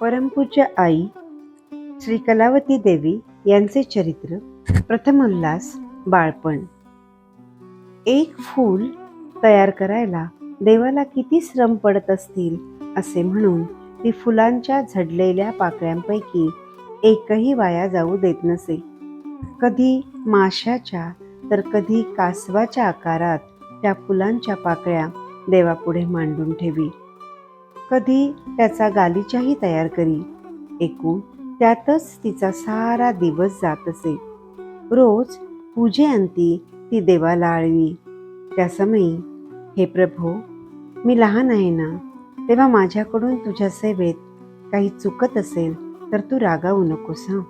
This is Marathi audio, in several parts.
परमपूज्य आई श्री कलावती देवी यांचे चरित्र प्रथम उल्हास बाळपण. एक फूल तयार करायला देवाला किती श्रम पडत असतील असे म्हणून ती फुलांच्या झडलेल्या पाकळ्यांपैकी एकही वाया जाऊ देत नसे. कधी माशाच्या तर कधी कासवाच्या आकारात त्या फुलांच्या पाकळ्या देवापुढे मांडून ठेवी. कधी त्याचा गालीचाही तयार करी. एकूण त्यातच तिचा सारा दिवस जात असे. रोज पूजेअंती ती देवाला आळवी. त्यासमयी हे प्रभू मी लहान आहे ना तेव्हा माझ्याकडून तुझ्या सेवेत काही चुकत असेल तर तू रागावू नकोस हां.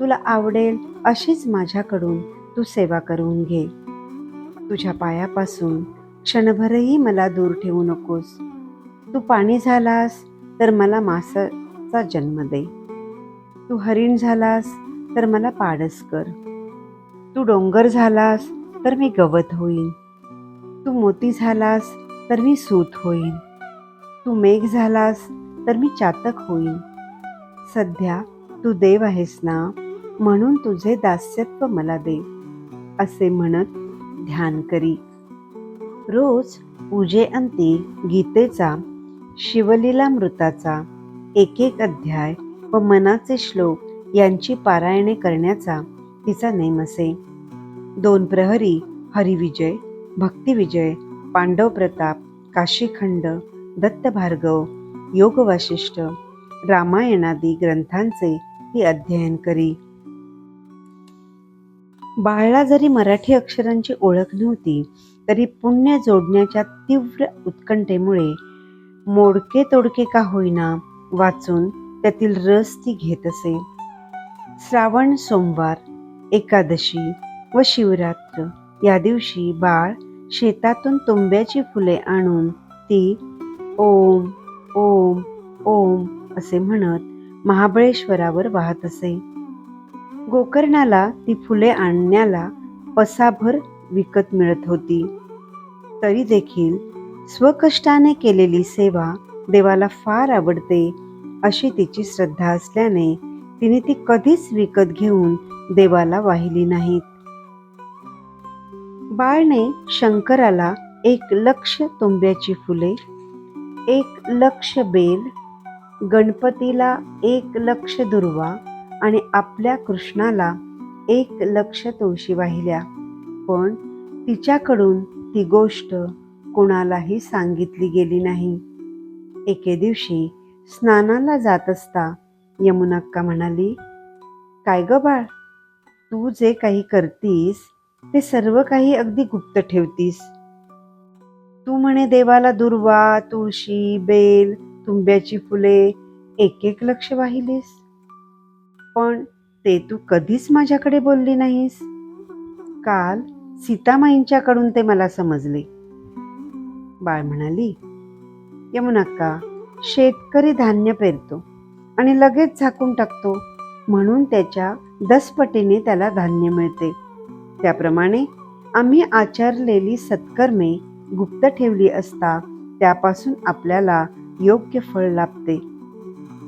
तुला आवडेल अशीच माझ्याकडून तू सेवा करून घे. तुझ्या पायापासून क्षणभरही मला दूर ठेवू नकोस. तू पाणी झालास तर मला मासाचा जन्म दे. तू हरिण झालास तर मला पाडस कर. तू डोंगर झालास तर मी गवत होईन. तू मोती झालास तर मी सूत होईन. तू मेघ झालास तर मी चातक होईन. सध्या तू देव आहेस ना म्हणून तुझे दास्यत्व मला दे असे म्हणत ध्यान करी. रोज पूजेअंती गीतेचा शिवलीलामृताचा एक एक अध्याय व मनाचे श्लोक यांची पारायणे करण्याचा तिचा नेम असे. दोन प्रहरी हरिविजय भक्तिविजय पांडव प्रताप काशीखंड दत्तभार्गव योगवाशिष्ठ रामायणादी ग्रंथांचे ती अध्ययन करी. बाळला जरी मराठी अक्षरांची ओळख नव्हती तरी पुण्य जोडण्याच्या तीव्र उत्कंठेमुळे मोडके तोडके का होईना वाचून त्यातील रस ती घेत असे. श्रावण सोमवार एकादशी व शिवरात्र या दिवशी बाळ शेतातून तुंब्याची फुले आणून ती ओम ओम ओम असे म्हणत महाबळेश्वरावर वाहत असे. गोकर्णाला ती फुले आणण्याला पसाभर विकत मिळत होती. तरी देखील स्वकष्टाने केलेली सेवा देवाला फार आवडते अशी तिची श्रद्धा असल्याने तिने ती कधीच विकत घेऊन देवाला वाहिली नाहीत. बाळने शंकराला एक लक्ष तुंब्याची फुले एक लक्ष बेल गणपतीला एक लक्ष दुर्वा आणि आपल्या कृष्णाला एक लक्ष तुळशी वाहिल्या. पण तिच्याकडून ती गोष्ट कोणालाही सांगितली गेली नाही. एके दिवशी स्नानाला जात असता यमुनाक्का म्हणाली काय ग बाळ तू जे काही करतीस ते सर्व काही अगदी गुप्त ठेवतीस. तू म्हणे देवाला दुर्वा तुळशी बेल तुंब्याची फुले एक एक लक्ष वाहिलीस. पण ते तू कधीच माझ्याकडे बोलली नाहीस. काल सीतामाईंच्याकडून ते मला समजले. बाळ म्हणाली यमुनाक्का शेतकरी धान्य पेरतो आणि लगेच झाकून टाकतो. म्हणून त्याच्या दसपटीने त्याला धान्य मिळते. त्याप्रमाणे आम्ही आचरलेली सत्कर्मे गुप्त ठेवली असता त्यापासून आपल्याला योग्य फळ लाभते.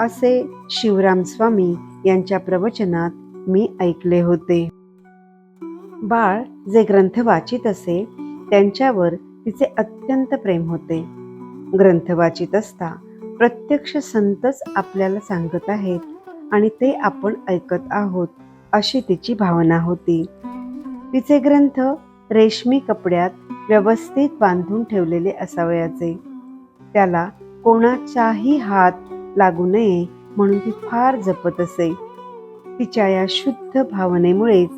असे शिवराम स्वामी यांच्या प्रवचनात मी ऐकले होते. बाळ जे ग्रंथ वाचित असे त्यांच्यावर तिचे अत्यंत प्रेम होते. ग्रंथ वाचित असता प्रत्यक्ष संतच आपल्याला सांगत आहेत आणि ते आपण ऐकत आहोत अशी तिची भावना होती. तिचे ग्रंथ रेशमी कपड्यात व्यवस्थित बांधून ठेवलेले असावयाचे. त्याला कोणाचाही हात लागू नये म्हणून ती फार जपत असे. तिच्या या शुद्ध भावनेमुळेच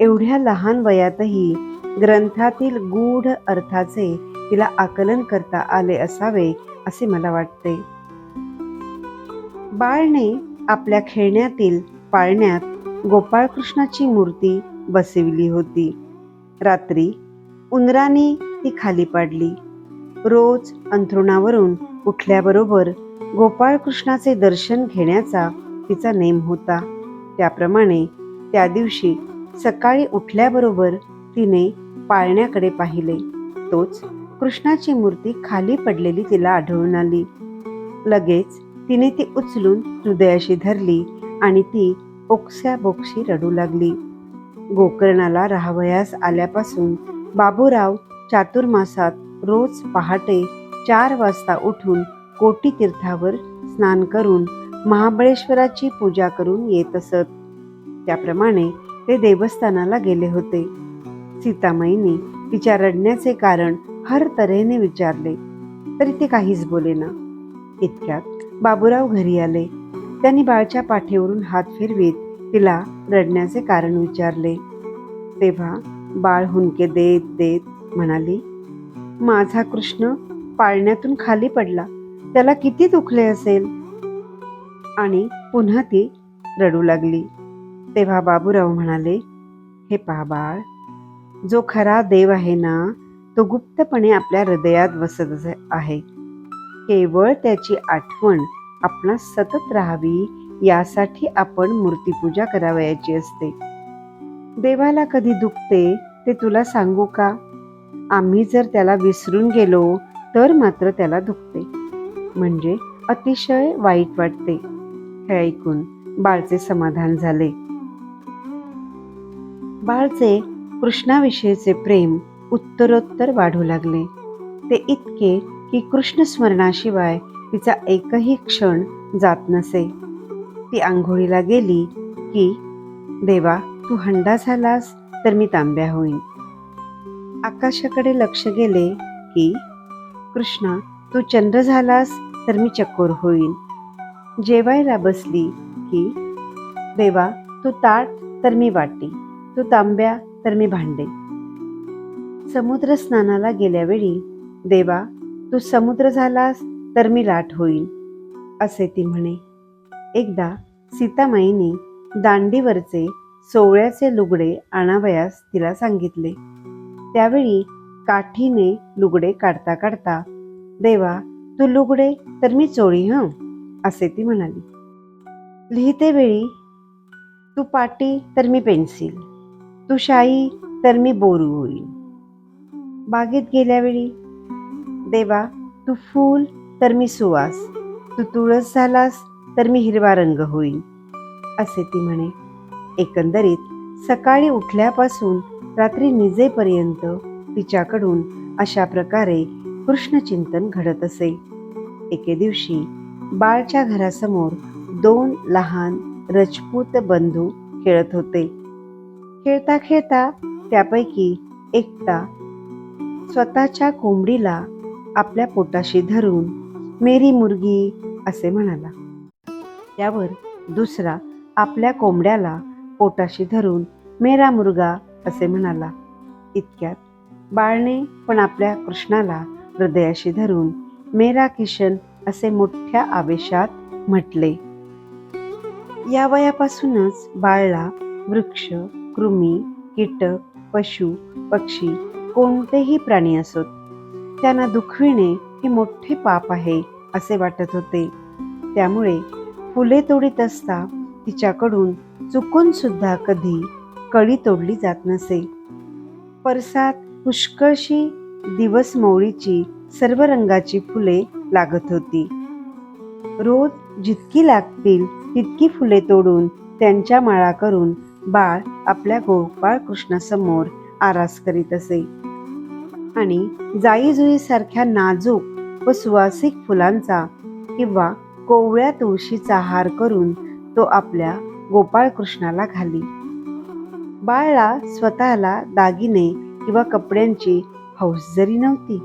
एवढ्या लहान वयातही ग्रंथातील गूढ अर्थाचे तिला आकलन करता आले असावे असे मला वाटते. बाळने आपल्या खेळण्यातील पाळण्यात गोपाळकृष्णाची मूर्ती बसविली होती. रात्री उंदराने ती खाली पाडली. रोज अंथरुणावरून उठल्याबरोबर गोपाळकृष्णाचे दर्शन घेण्याचा तिचा नेम होता. त्याप्रमाणे त्या दिवशी सकाळी उठल्याबरोबर तिने पाळण्याकडे पाहिले. तोच कृष्णाची मूर्ती खाली पडलेली तिला आढळून आली. लगेच तिने ती उचलून हृदयाशी धरली आणि ती ओक्स्याबोक्शी रडू लागली. गोकर्णाला राहावयास आल्यापासून बाबूराव चातुर्मासात रोज पहाटे चार वाजता उठून कोटी तीर्थावर स्नान करून महाबळेश्वराची पूजा करून येत असत. त्याप्रमाणे ते देवस्थानाला गेले होते. सीतामाईने तिच्या रडण्याचे कारण हर तऱ्हेने विचारले तरी ते काहीच बोलेना इतक्यात बाबूराव घरी आले. त्यांनी बाळच्या पाठीवरून हात फिरवीत तिला रडण्याचे कारण विचारले. तेव्हा बाळ हुंके देत देत म्हणाली माझा कृष्ण पाळण्यातून खाली पडला. त्याला किती दुखले असेल? आणि पुन्हा ती रडू लागली. तेव्हा बाबूराव म्हणाले हे पहा बाळ जो खरा देव आहे ना तो गुप्तपणे आपल्या हृदयात वसत आहे. केवळ त्याची आठवण आपणास सतत राहावी यासाठी आपण मूर्तीपूजा करावयाची असते. देवाला कधी दुखते ते तुला सांगू का? आम्ही जर त्याला विसरून गेलो तर मात्र त्याला दुखते. म्हणजे अतिशय वाईट वाटते. हे ऐकून बाळचे समाधान झाले. बाळचे कृष्णाविषयीचे प्रेम उत्तरोत्तर वाढू लागले. ते इतके की कृष्ण स्मरणाशिवाय तिचा एकही क्षण जात नसे. ती आंघोळीला गेली की देवा तू हंडा झालास तर मी तांब्या होईन. आकाशाकडे लक्ष गेले की कृष्णा तू चंद्र झालास तर मी चकोर होईन. जेवायला बसली की देवा तू ताट तर मी वाटी तू तांब्या तर मी भांडे. समुद्र स्नानाला गेल्यावेळी देवा तू समुद्र झालास तर मी लाट होईल असे ती म्हणे. एकदा सीतामाईने दांडीवरचे सोवळ्याचे लुगडे आणावयास तिला सांगितले. त्यावेळी काठीने लुगडे काढता काढता देवा तू लुगडे तर मी चोळी हं असे ती म्हणाली. लिहिते वेळी तू पाटी तर मी पेन्सिल. तू शाई तर मी बोरू होईल. बागेत गेल्यावेळी देवा तू फूल तर मी सुवास. तू तुळस झालास तर मी हिरवा रंग होईल. असे ती म्हणे. एकंदरीत सकाळी उठल्यापासून रात्री निजेपर्यंत तिच्याकडून अशा प्रकारे कृष्णचिंतन घडत असे. एके दिवशी बाळच्या घरासमोर दोन लहान रजपूत बंधू खेळत होते. खेळता खेळता त्यापैकी एकटा स्वतःच्या कोंबडीला आपल्या पोटाशी धरून मेरी मुर्गी असे म्हणाला. त्यावर दुसरा आपल्या कोंबड्याला पोटाशी धरून मेरा मुर्गा असे म्हणाला. इतक्यात बाळने पण आपल्या कृष्णाला हृदयाशी धरून मेरा किशन असे मोठ्या आवेशात म्हटले. या वयापासूनच बाळला वृक्ष कृमी कीटक पशु पक्षी कोणतेही प्राणी असोत. त्यांना दुखविणे हे मोठे पाप आहे असे वाटत होते. त्यामुळे फुले तोडीत असता तिच्याकडून चुकून सुद्धा कधी कळी तोडली जात नसे. परसात पुष्कळशी दिवस मौळीची सर्व रंगाची फुले लागत होती. रोज जितकी लागतील तितकी फुले तोडून त्यांच्या माळा करून बाळ आपल्या गोपाळ कृष्णासमोर आरास करीत असे. आणि जाईजुईसारख्या नाजूक व सुवासिक फुलांचा किंवा कोवळ्या तुळशीचा हार करून तो आपल्या गोपाळ कृष्णाला घाली. बाळला स्वतःला दागिने किंवा कपड्यांची हौस जरी नव्हती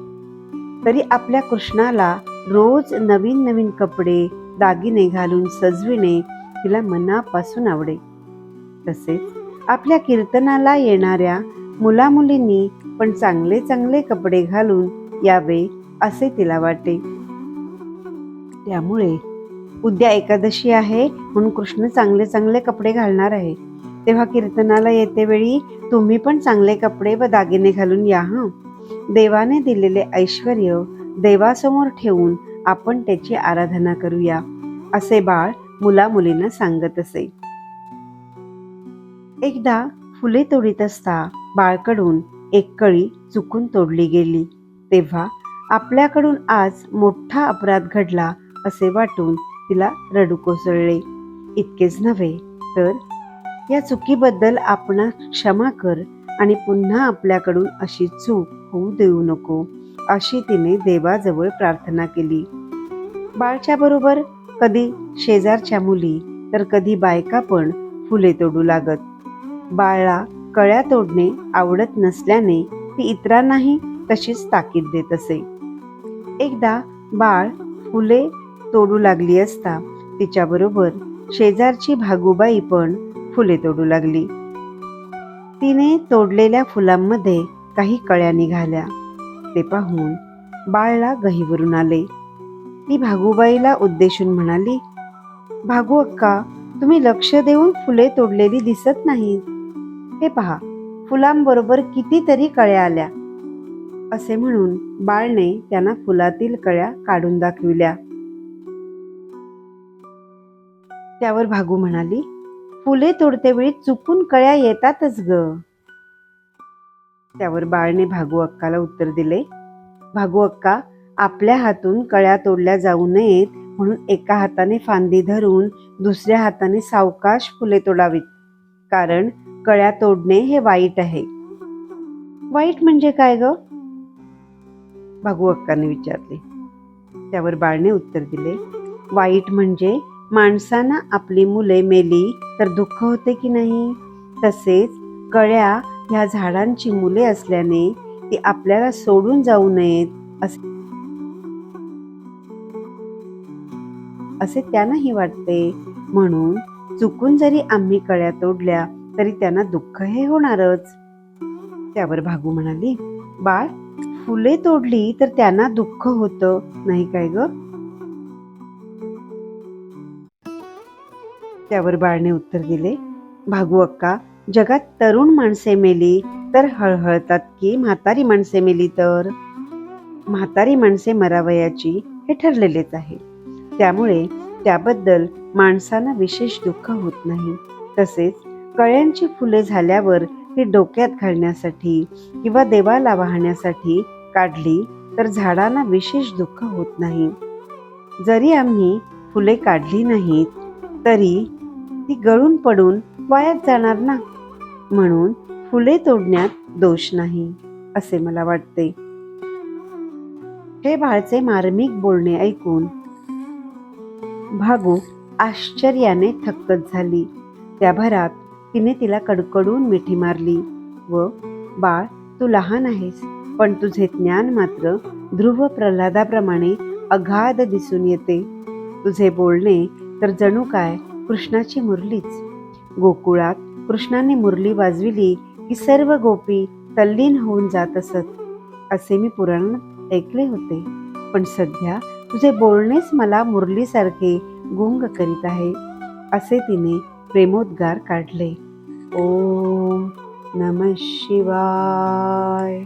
तरी आपल्या कृष्णाला रोज नवीन नवीन कपडे दागिने घालून सजविणे तिला मनापासून आवडे. तसेच आपल्या कीर्तनाला येणाऱ्या मुलामुलींनी पण चांगले चांगले कपडे घालून यावे असे तिला वाटे. त्यामुळे उद्या एकादशी आहे म्हणून कृष्ण चांगले चांगले कपडे घालणार आहे. तेव्हा कीर्तनाला येते वेळी तुम्ही पण चांगले कपडे व दागिने घालून या हं. देवाने दिलेले ऐश्वर देवासमोर ठेवून आपण त्याची आराधना करूया असे बाळ मुला मुलींना सांगत असे. एकदा फुले तोडीत असता बाळकडून एक कळी चुकून तोडली गेली. तेव्हा आपल्याकडून आज मोठा अपराध घडला असे वाटून तिला रडू कोसळले. इतकेच नव्हे तर या चुकीबद्दल आपण क्षमा कर आणि पुन्हा आपल्याकडून अशी चूक होऊ देऊ नको अशी तिने देवाजवळ प्रार्थना केली. बाळच्या बरोबर कधी शेजारच्या मुली तर कधी बायका पण फुले तोडू लागत. बाळाला कळ्या तोडणे आवडत नसल्याने ती इतरांनाही तशीच ताकीद देत असे. एकदा बाळ फुले तोडू लागली असता तिच्याबरोबर शेजारची भागूबाई पण फुले तोडू लागली. तिने तोडलेल्या फुलांमध्ये काही कळ्या निघाल्या. ते पाहून बाळला गहीवरून आले. ती भागूबाईला उद्देशून म्हणाली भागू अक्का तुम्ही लक्ष देऊन फुले तोडलेली दिसत नाहीत. हे पहा फुलांबरोबर कितीतरी कळ्या आल्या. असे म्हणून बाळने त्यांना फुलातील कळ्या काढून दाखविल्या. त्यावर भागू म्हणाली फुले तोडते वेळी चुकून कळ्या येतातच ग. त्यावर बाळने भागू अक्काला उत्तर दिले भागू अक्का आपल्या हातून कळ्या तोडल्या जाऊ नयेत म्हणून एका हाताने फांदी धरून दुसऱ्या हाताने सावकाश फुले तोडावीत. कारण कळ्या तोडणे हे वाईट आहे. वाईट म्हणजे काय ग? भागू अक्काने विचारले. त्यावर बाळने उत्तर दिले वाईट म्हणजे माणसांना आपली मुले मेली तर दुःख होते की नाही? तसेच कळ्या ह्या झाडांची मुले असल्याने ती आपल्याला सोडून जाऊ नयेत असे असे त्यांनाही वाटते. म्हणून चुकून जरी आम्ही कळ्या तोडल्या तरी त्यांना दुःख हे होणारच. त्यावर भागू म्हणाली बाळ फुले तोडली तर त्यांना दुःख होतं नाही काय ग? त्यावर बाळने उत्तर दिले भागू अक्का जगात तरुण माणसे मेली तर हळहळतात की म्हातारी माणसे मेली तर? म्हातारी माणसे मरावयाची हे ठरलेलेच आहे. त्यामुळे त्याबद्दल माणसांना विशेष दुःख होत नाही. तसेच कळ्यांची फुले झाल्यावर ती डोक्यात घालण्यासाठी किंवा देवाला वाहण्यासाठी काढली तर झाडांना विशेष दुःख होत नाही. जरी आम्ही फुले काढली नाहीत तरी ती गळून पडून वायात जाणार ना? म्हणून फुले तोडण्यात दोष नाही असे मला वाटते. हे बाळचे मार्मिक बोलणे ऐकून भागू आश्चर्याने थक्कच झाली. त्या भरात तिने तिला कडकडून मिठी मारली. व बाळ तू लहान आहेस पण तुझे ज्ञान मात्र ध्रुव प्रल्हादाप्रमाणे अगाध दिसून येते. तुझे बोलणे तर जणू काय कृष्णाची मुरलीच. गोकुळात कृष्णाने मुरली वाजविली की सर्व गोपी तल्लीन होऊन जात असत. असे मी पुराणात ऐकले होते. पण सध्या तुझे बोलणेच मला मुरलीसारखे गुंग करीत आहे. असे तिने प्रेमोद्गार काढले. ओम नम शिवाय.